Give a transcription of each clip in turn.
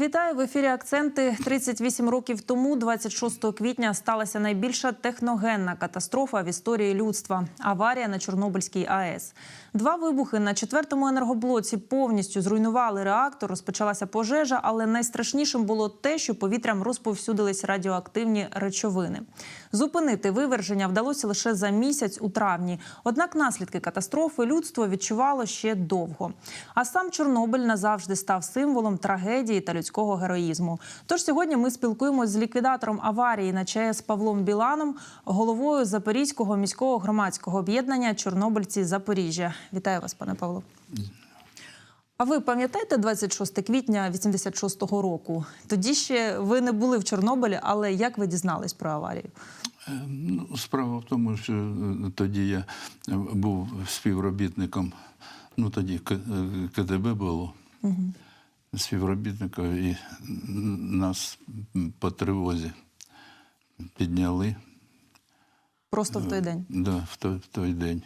Вітаю в ефірі. Акценти 38 років тому, 26 квітня, сталася найбільша техногенна катастрофа в історії людства аварія на Чорнобильській АЕС. Два вибухи на четвертому енергоблоці повністю зруйнували реактор. Розпочалася пожежа, але найстрашнішим було те, що повітрям розповсюдились радіоактивні речовини. Зупинити виверження вдалося лише за місяць у травні. Однак наслідки катастрофи людство відчувало ще довго. А сам Чорнобиль назавжди став символом трагедії та людського героїзму. Тож сьогодні ми спілкуємось з ліквідатором аварії на ЧАЕС Павлом Біланом, головою Запорізького міського громадського об'єднання Чорнобильці Запоріжжя. Вітаю вас, пане Павло. А ви пам'ятаєте 26 квітня 86-го року? Тоді ще ви не були в Чорнобилі, але як ви дізнались про аварію? Е, Ну, справа в тому, що е, тоді я був співробітником, ну тоді К- е, КДБ було, співробітником, і нас по тривозі підняли Просто в той день. да, в, той, в той день.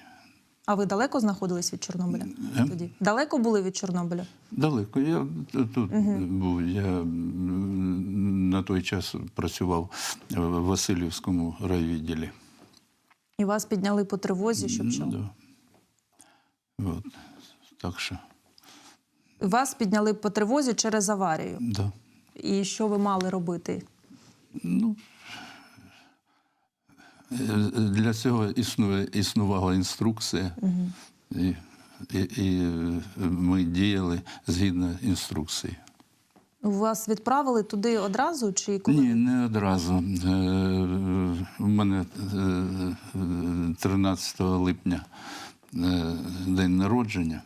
А ви далеко знаходились від Чорнобиля? Е? Тоді далеко були від Чорнобиля? Далеко. Я тут був. Я на той час працював в Васильівському райвідділі. І вас підняли по тривозі, щоб що? Да. От. Так що, Вас підняли по тривозі через аварію. да. І що ви мали робити? Ну, е, для цього існує, існувала інструкція, і, і, і е, ми діяли згідно інструкції. Вас відправили туди одразу чи коли? Ні, не одразу. Е, У мене е, 13 липня е, день народження,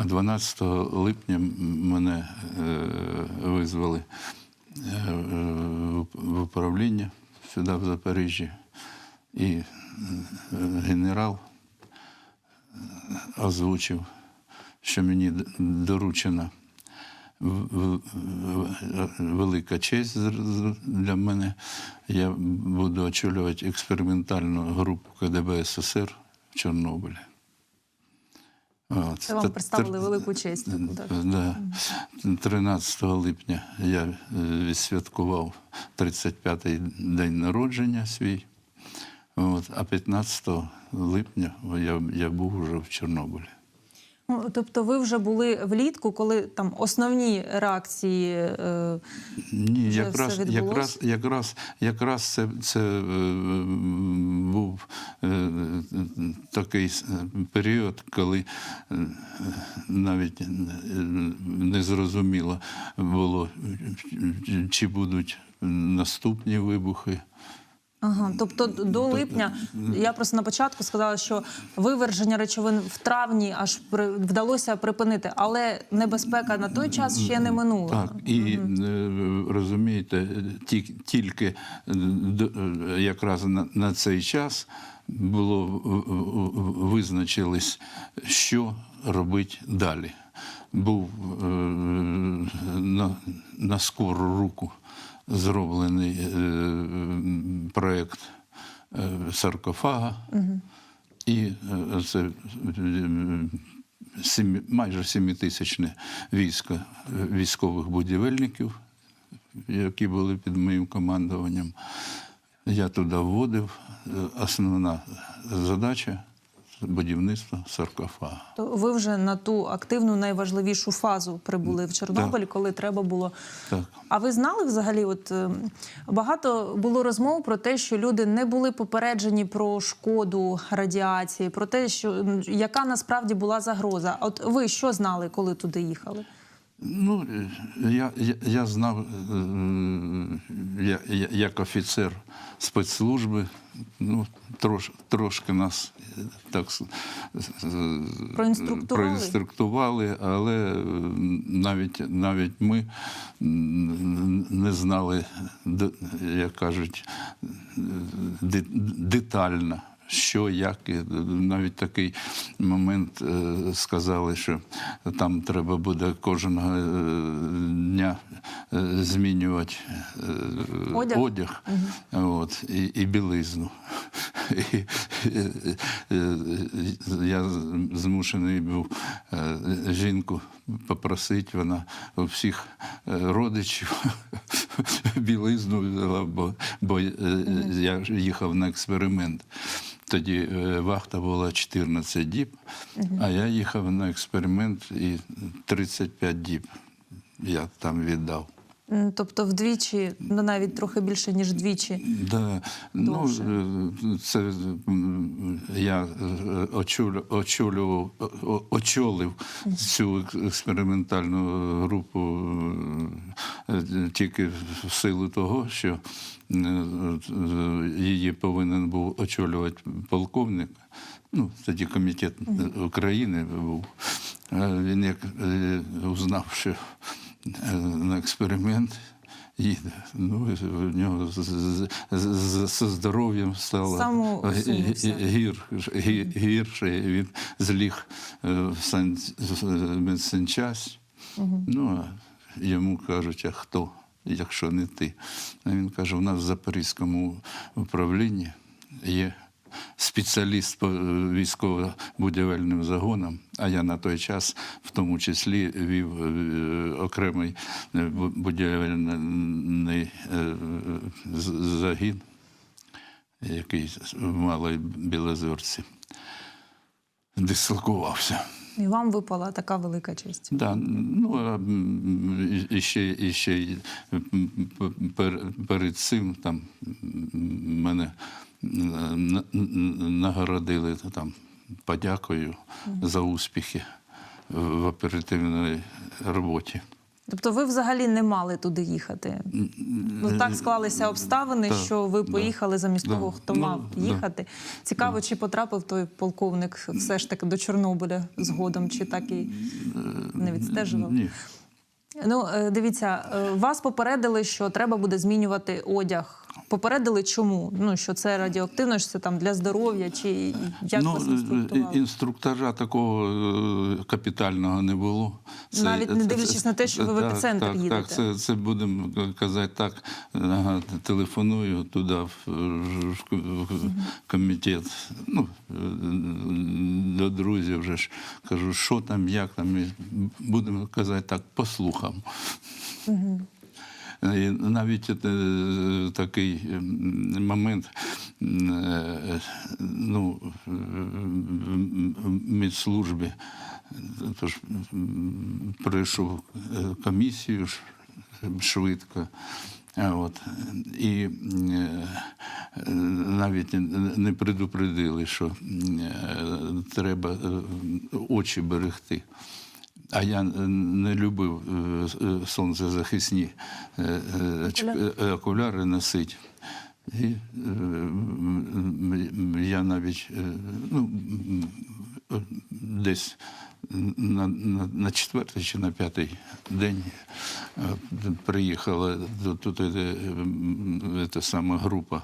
а 12 липня мене е, визвали е, в- управління сюди, в Запоріжжі, і е, генерал озвучив, що мені д- доручено в- в- в- велика честь для мене. Я буду очолювати експериментальну групу КДБ СССР в Чорнобилі. От. Це вам Та- представили велику честь. таку. Да. 13 липня я е, відсвяткував 35-й день народження свій. От. А 15 липня я, я був уже в Чорнобилі. Ну, тобто ви вже були влітку, коли там основні реакції. Е, Ні, Вже якраз, все якраз, якраз, якраз це, це е, був е, такий с- період, коли е, навіть е, не зрозуміло було, чи будуть наступні вибухи. Ага, тобто до липня я просто на початку сказала, що виверження речовин в травні аж при, вдалося припинити, але небезпека на той час ще не минула. Так, і е, розумієте, ті- тільки е, е, якраз на, на цей час було в- в- в- визначились, що робити далі. Був на, на скору руку зроблений е, проєкт е, саркофага. І е, це сім- майже семитисячне військо військових будівельників, які були під моїм командуванням. Я туди вводив. Основна задача будівництво саркофага. То ви вже на ту активну найважливішу фазу прибули в Чорнобиль, коли треба було. Так. А ви знали взагалі? От е, багато було розмов про те, що люди не були попереджені про шкоду радіації, про те, що яка насправді була загроза. От ви що знали, коли туди їхали? Ну, е, я, я, я знав, е, я, я, як офіцер спецслужби, ну, трош, трошки нас е, так Проінструктували? проінструктували, але е, навіть, навіть ми не знали, як кажуть, детально. Що, як, і навіть такий момент е, сказали, що там треба буде кожного е, дня е, змінювати Одяг? одяг от, і, і білизну. І, я змушений був жінку попросити, вона у всіх родичів білизну взяла, бо, бо я їхав на експеримент. Тоді е, вахта була 14 діб, а я їхав на експеримент і 35 діб я там віддав. Тобто вдвічі, ну навіть трохи більше, ніж двічі. Да, ну, Довше. е, це я е, очолю- очолював, очолив цю експериментальну групу е, тільки в силу того, що е, е, її повинен був очолювати полковник. Ну, тоді комітет України був. Е, Він як е, узнав, що е, на експеримент їде. Ну, в нього з, з, з, з, зі здоров'ям стало Сам гі- усунувся. гі- гір, гірше. Він зліг е, в сан, в медсанчасть. Ну, а йому кажуть, а хто, якщо не ти? А він каже, у нас в Запорізькому управлінні є спеціаліст по е, військово-будівельним загонам, а я на той час в тому числі вів е, окремий е, будівельний загін, який в Малій Білозорці дислокувався. І вам випала така велика честь. Да, ну, і ще, і ще пер, перед цим там мене нагородили там подякою за успіхи в оперативній роботі. Тобто ви взагалі не мали туди їхати. Ну так склалися обставини, Так, що ви да. поїхали замість Да. того, хто Ну, мав да. їхати. Цікаво, чи потрапив той полковник все ж таки до Чорнобиля згодом, чи так і не відстежував. Ні. Ну, е, дивіться, е, вас попередили, що треба буде змінювати одяг. Попередили чому? Ну що це радіоактивно, що це там для здоров'я, чи як ну, вас е, інструктували? інструктажа такого капітального не було. Навіть не дивлячись на те, що ви в епіцентр так, їдете. Так, це, це будемо казати так. Ага, телефоную туди, в, в- комітет. Ну, до друзів вже ж кажу, що там, як там. Будемо казати так, слухам. І навіть е, такий момент, е, ну, в медслужбі, тож м, пройшов е, комісію швидко. От. І навіть не предупредили, що треба очі берегти. А я е, не любив е, е, сонцезахисні окуляри носити. І я навіть ну, десь на, на, на четвертий чи на п'ятий день е, приїхала до- тут е, та сама група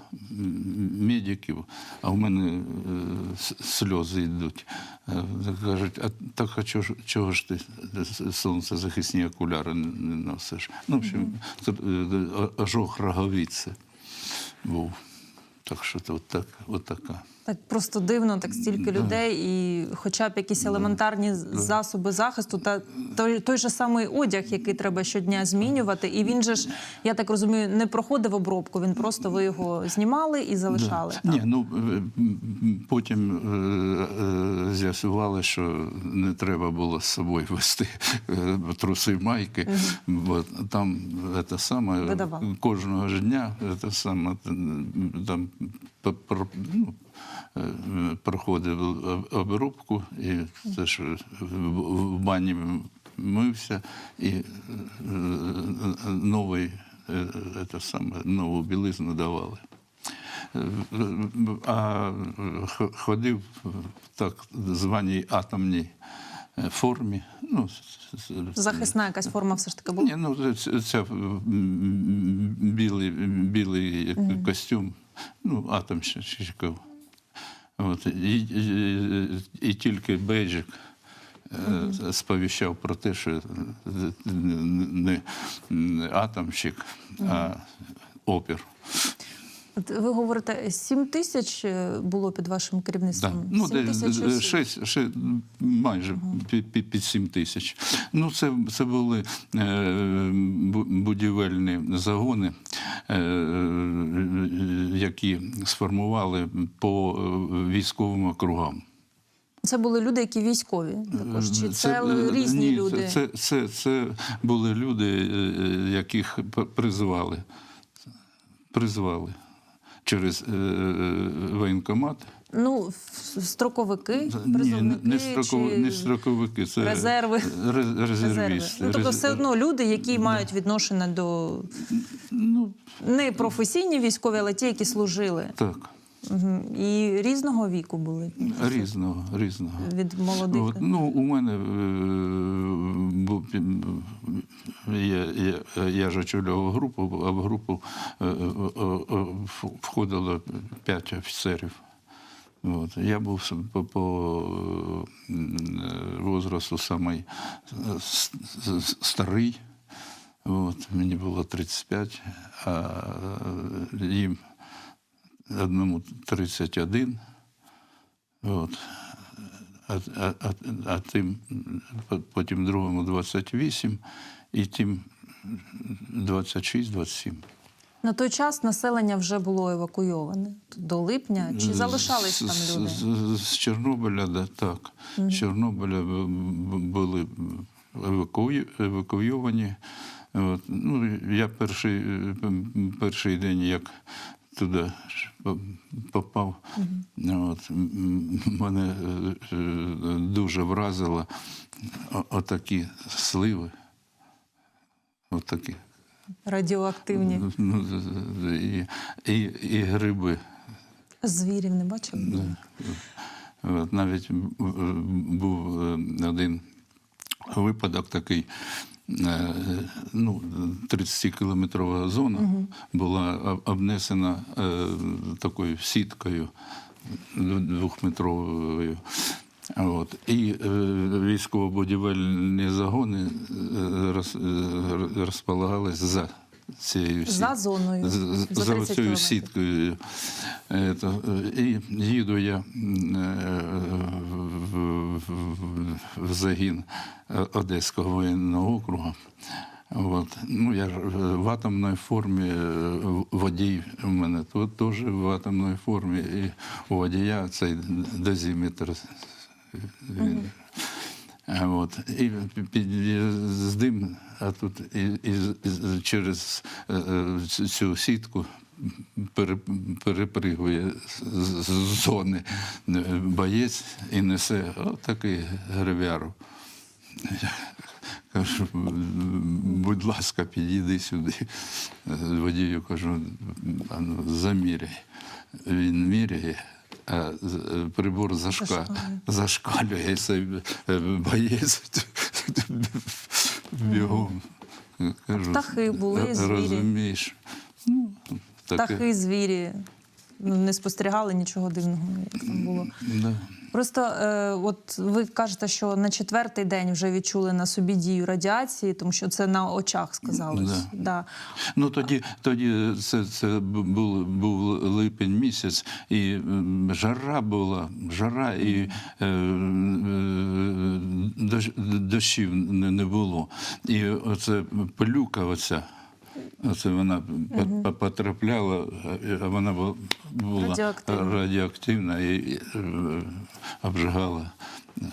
медиків, а в мене е, сльози йдуть. Е, Кажуть, а так а чого ж, чого ж ти сонцезахисні окуляри не носиш? Ну, в общем, е, ожог роговиці був. Так що от так, от така. Так просто дивно, так стільки людей, і хоча б якісь елементарні засоби захисту, та той, той же самий одяг, який треба щодня змінювати. І він же ж, я так розумію, не проходив обробку. Він просто ви його знімали і залишали. Да. Ні, ну е, потім е, е, з'ясували, що не треба було з собою вести е, труси майки, бо там це саме Видавали. кожного ж дня це саме там ну, е, проходив обробку, і це ж в бані мився і е, е, новий. це саме нову білизну давали. А ходив в так званій атомній формі. Ну, Захисна якась форма все ж таки була. ні, ну це, це білий, білий костюм, ну, атомщиків. От, і, і, і тільки бейджик е, сповіщав про те, що не атомщик, а опір. Ви говорите, 7 тисяч е, було під вашим Да. керівництвом? Ну, 7 тисяч осіб. шесть, ще майже під, під, під 7 тисяч. Ну, це, це були е, будівельні загони, е, які сформували по е, військовим округам. Це були люди, які військові також. Чи це, е, різні ні, люди? Це, це, це були люди, е, яких призвали. Призвали через е, воєнкомат. Ну, строковики, Ні, не, строкові, чи не строковики, це резерви? ре- резерви. резервісти. Ну, тобто все одно люди, які мають відношення до Ну, не професійні військові, але ті, які служили. так, І різного віку були різного, різного. від молодих. От, ну, у мене був, я, я, я ж очолював групу, а в групу е, е, е, входило п'ять офіцерів. От. Я був по, по возрасту самий старий. От. Мені було 35, а їм одному 31. От. А, а, а, тим потім другому 28 і тим 26-27. На той час населення вже було евакуйоване до липня. Чи залишались там люди? З, з, з Чорнобиля, да, так. З Чорнобиля були евакуї- евакуйовані. От. Ну, я перший, перший день, як туди попав, от, мене е, е, дуже вразило отакі сливи. Отакі. Радіоактивні і, і, і гриби. звірів не бачили? От, навіть був е, один випадок такий. Е, Ну, 30-кілометрова зона була обнесена е, такою сіткою двохметровою. От. І е, військово-будівельні загони е, роз, розполагались за цією За зоною, з- за за цією сіткою. Е, е, І їду я е, в, загін Одеського воєнного округу. От. Ну, я ж в атомній формі водій у мене тут теж в атомній формі. І у водія цей дозиметр. Він, От. І під'їздим, а тут і, і, з- через е, е, цю- сітку пере, перепригує з, з зони е, боєць і несе отакий гривяру. Кажу, будь ласка, підійди сюди. Водію кажу, заміряй. Він міряє, з- прибор зашка, Зашкалює. цей е, боєць бігом. Кажу, Птахи були, звірі. Розумієш. Ну, таке. Птахи, звірі. Не спостерігали нічого дивного, як там було. Да. Просто е, от ви кажете, що на четвертий день вже відчули на собі дію радіації, тому що це на очах сказалось. Да. Да. Ну тоді, тоді це, це був, був липень місяць, і жара була, жара, і е, е, дощ- дощів не було. І оце пилюка оця. Оце вона по- потрапляла, а вона бу- була Радіоактивна. радіоактивна і е, обжигала е.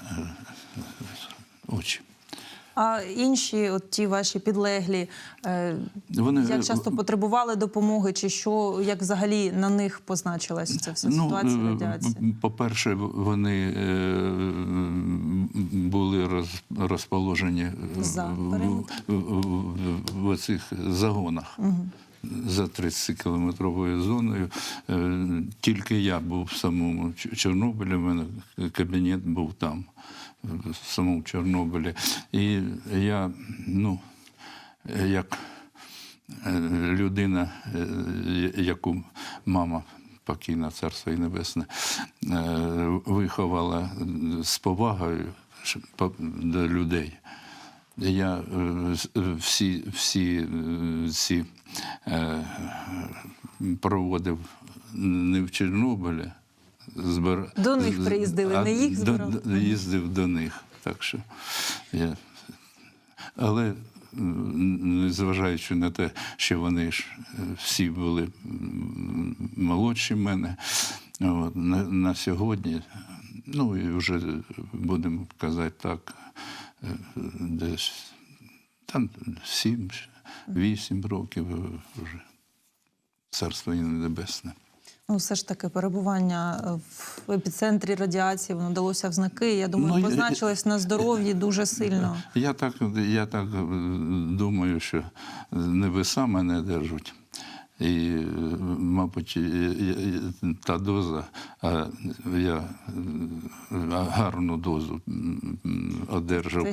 А інші, от ті ваші підлеглі, е, Вони, як часто потребували допомоги, чи що, як взагалі на них позначилась ця вся ситуація е, радіації? По-перше, вони е, були роз- розположені За в, в, в, в цих загонах. За 30-кілометровою зоною. Е, Тільки я був в самому Чорнобилі, в мене кабінет був там, в самому Чорнобилі. І я, ну, як е, людина, е, яку мама покійна царство і небесне, е, виховала з повагою по- до людей. Я всі, всі ці проводив не в Чорнобилі. Збир... До них приїздили, а не їх збирали? до- Їздив до них. Так що я... Але незважаючи на те, що вони ж е, всі були молодші мене, от, на, на сьогодні, ну і вже будемо казати так, е, десь там сім, вісім років вже царство небесне. Ну, все ж таки, перебування е, в епіцентрі радіації воно далося в знаки. Я думаю, Ну, я- на здоров'ї дуже сильно. Я так, я так е, думаю, що небеса мене держать. І, е, мабуть, та доза, а я гарну дозу одержав.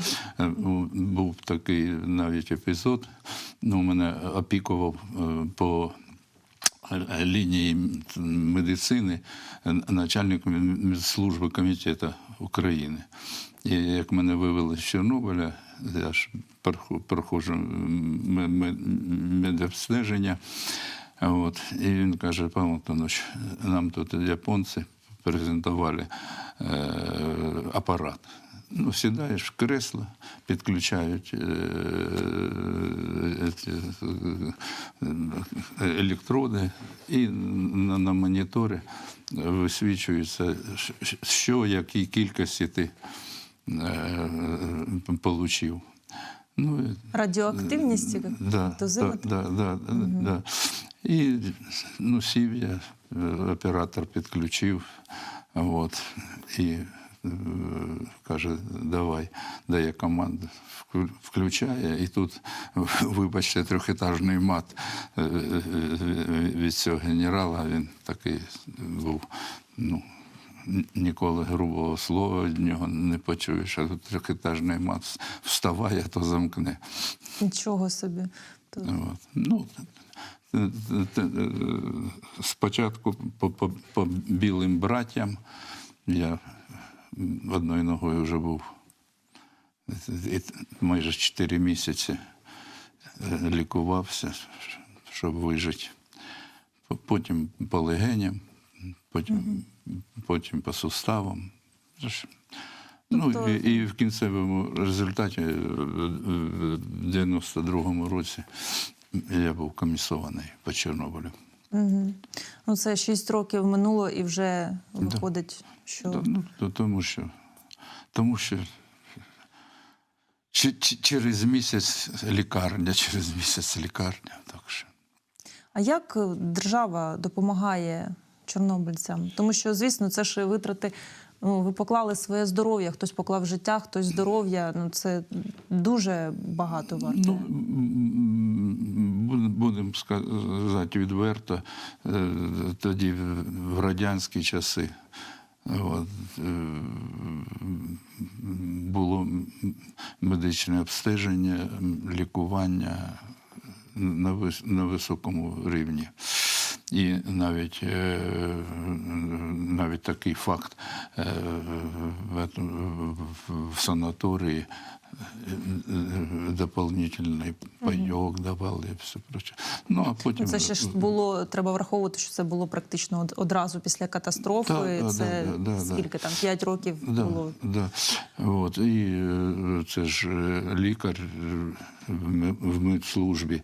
Був такий навіть епізод. Ну, мене опікував по лінії медицини начальник служби комітету України. І як мене вивели з Чорнобиля, я ж прохо- проходжу медобстеження. От, і він каже, Павло Антонович, нам тут японці презентували е, апарат. Ну, сідаєш в кресло, підключають е, е, е, електроди, і на, на моніторі висвічується, що, якій кількості ти отримав. Ну, Радіоактивність Да, да, да, да, да. І ну, сів я, оператор підключив, от, і каже, давай, дає команду. Включає, і тут, вибачте, трьохетажний мат е, е, е, від цього генерала, він такий був, ну, ніколи грубого слова від нього не почуєш, а тут трьохетажний мат вставає, то замкне. нічого собі. От. Ну, спочатку по, по, по білим братям я одною ногою вже був і майже 4 місяці е, лікувався, щоб вижити. Потім по легеням, потім, потім по суставам. Ну, Тобто- і, і в кінцевому результаті е, в 92-му році я був комісований по Чорнобилю. Угу. Ну, це 6 років минуло і вже виходить, що Та, Ну, то- тому що, тому що чи- чи- через місяць лікарня, через місяць лікарня. Так що. А як держава допомагає чорнобильцям? Тому що, звісно, це ж витрати. Ну, ви поклали своє здоров'я, хтось поклав життя, хтось здоров'я. Ну це дуже багато варто. Ну, будемо сказати відверто, е, тоді в- радянські часи от, е, було медичне обстеження, лікування на високому рівні. І навіть, е, навіть такий факт е, в, санаторії е, дополнительний пайок давали і все проче. Ну, а потім... Це ще ж було, треба враховувати, що це було практично одразу після катастрофи. Да, це да, да, да. скільки там 5 років Да, було. да. От, і це ж лікар в ме- в медслужбі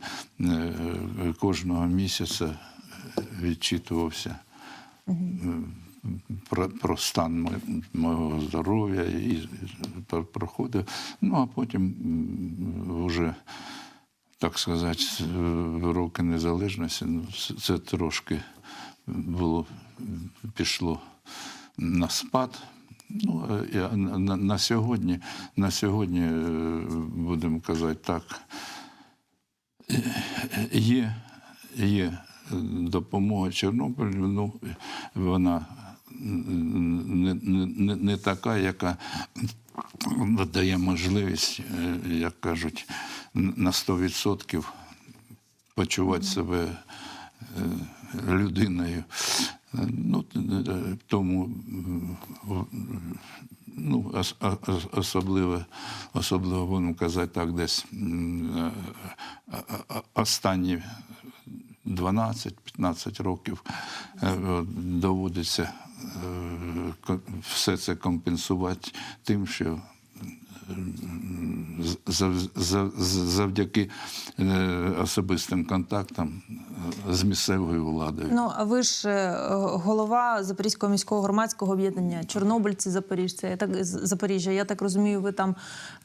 кожного місяця відчитувався е, про, про стан мого здоров'я і проходив. Ну, а потім вже, так сказати, роки незалежності, ну, це- трошки було, пішло на спад. Ну, я- на, на, сьогодні, на сьогодні, е, будемо казати так, е, є, є допомога Чорнобилю, ну, вона не, не, не, така, яка дає можливість, е, як кажуть, на 100% почувати себе е, людиною. Ну, е, тому ну, особливо, особливо будемо казати так, десь останні 12-15 років е, доводиться е, все це компенсувати тим, що завдяки е, особистим контактам е, з місцевою владою. Ну а ви ж е, голова Запорізького міського громадського об'єднання Чорнобильці Запоріжжя. Я так Запоріжжя. Я так розумію, ви там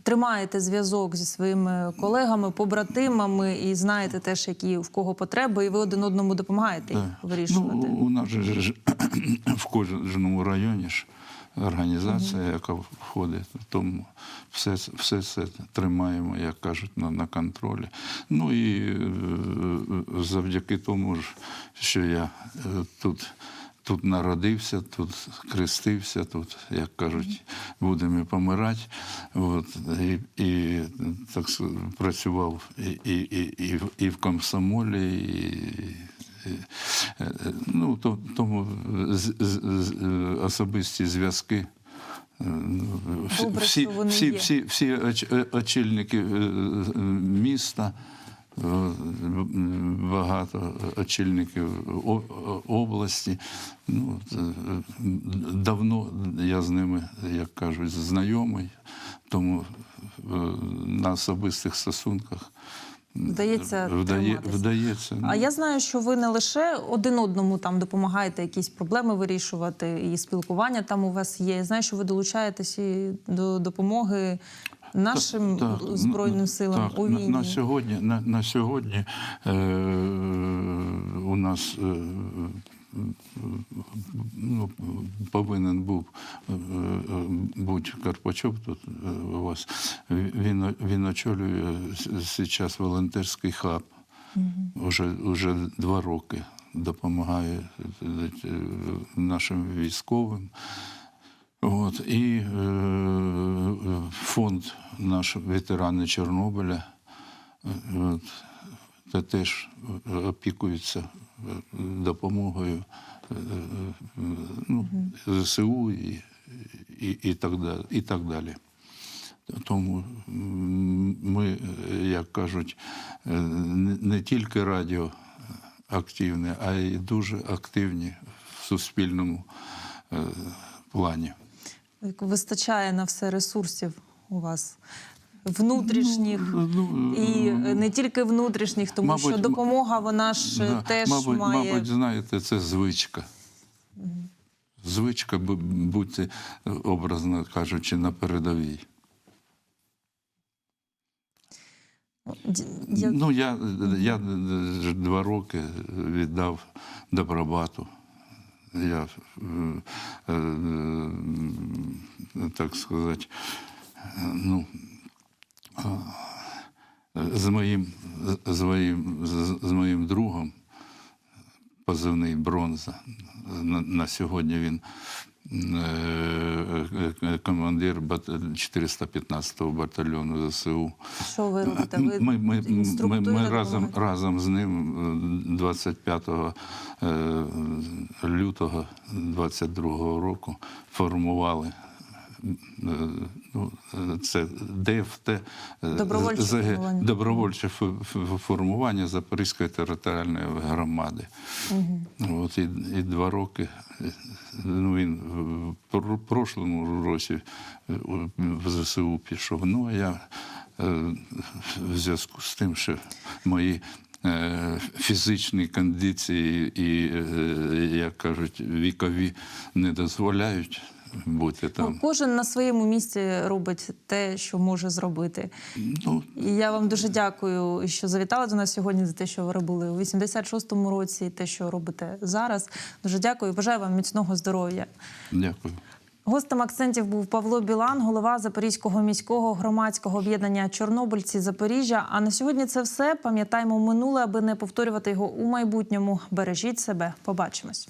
тримаєте зв'язок зі своїми колегами, побратимами і знаєте теж, які в кого потреби, і ви один одному допомагаєте їх Ну, вирішувати. у нас же в кожному районі ж організація, яка входить, тому все, все це тримаємо, як кажуть, на, на контролі. Ну і е, завдяки тому, що я е, тут. Тут народився, тут хрестився, тут, як кажуть, будемо помирати. От, і, і так працював і, і, і, і, в- комсомолі, і, Е, е, Ну, то, тому з, з, з- особисті зв'язки. е, ну, всі- всі, всі, всі, всі е, очільники е, міста, багато очільників області. Ну, давно я з ними, як кажуть, знайомий, тому на особистих стосунках Вдається вдає, вдається. А я знаю, що ви не лише один одному там допомагаєте якісь проблеми вирішувати, і спілкування там у вас є. Я знаю, що ви долучаєтесь і до допомоги нашим Так, збройним ну, силам так, у на- війні. На, сьогодні, на, на сьогодні е, у нас е, ну, повинен був е, е, бути Карпачов тут е, у вас. Він, він очолює зараз волонтерський хаб. Уже, уже два роки допомагає нашим військовим. От, і е, фонд наш ветерани Чорнобиля от, та теж опікується допомогою е, е, ну, ЗСУ і, і, і, так далі, і так далі. Тому ми, е, як кажуть, е, не тільки радіоактивні, а й дуже активні в суспільному е, плані. Вистачає на все ресурсів у вас внутрішніх. Ну, І не тільки внутрішніх, тому Мабуть, що допомога вона ж да, теж мабуть, має мабуть, знаєте, це звичка. Звичка бу- бути, образно кажучи, на передовій. Я- Ну, я, я два роки віддав Добробату. Я, е, е, так сказати, е, ну, е, з моїм, з моїм, з, моїм другом, позивний бронза. На, на сьогодні він е, е, командир бат- 415-го батальйону ЗСУ. Що ви робите? Ви Ми, ми, ми, ми, разом, разом з ним е, 25 е, лютого 22 року формували ну, е, це ДФТ е, Добровольче добровольче фо- фо- формування Запорізької територіальної громади. От і, і два роки. е, Ну, він в пр- прошлому році е, в ЗСУ пішов. Ну, а я е, в зв'язку з тим, що мої е, фізичні кондиції і, е, як кажуть, вікові не дозволяють бути Ну, там. Кожен на своєму місці робить те, що може зробити. Ну, І я вам дуже дякую, що завітали до нас сьогодні за те, що ви робили у 86-му році, і те, що робите зараз. Дуже дякую. Бажаю вам міцного здоров'я. дякую. Гостем акцентів був Павло Білан, голова Запорізького міського громадського об'єднання Чорнобильці Запоріжжя. А на сьогодні це все. Пам'ятаємо минуле, аби не повторювати його у майбутньому. Бережіть себе. Побачимось.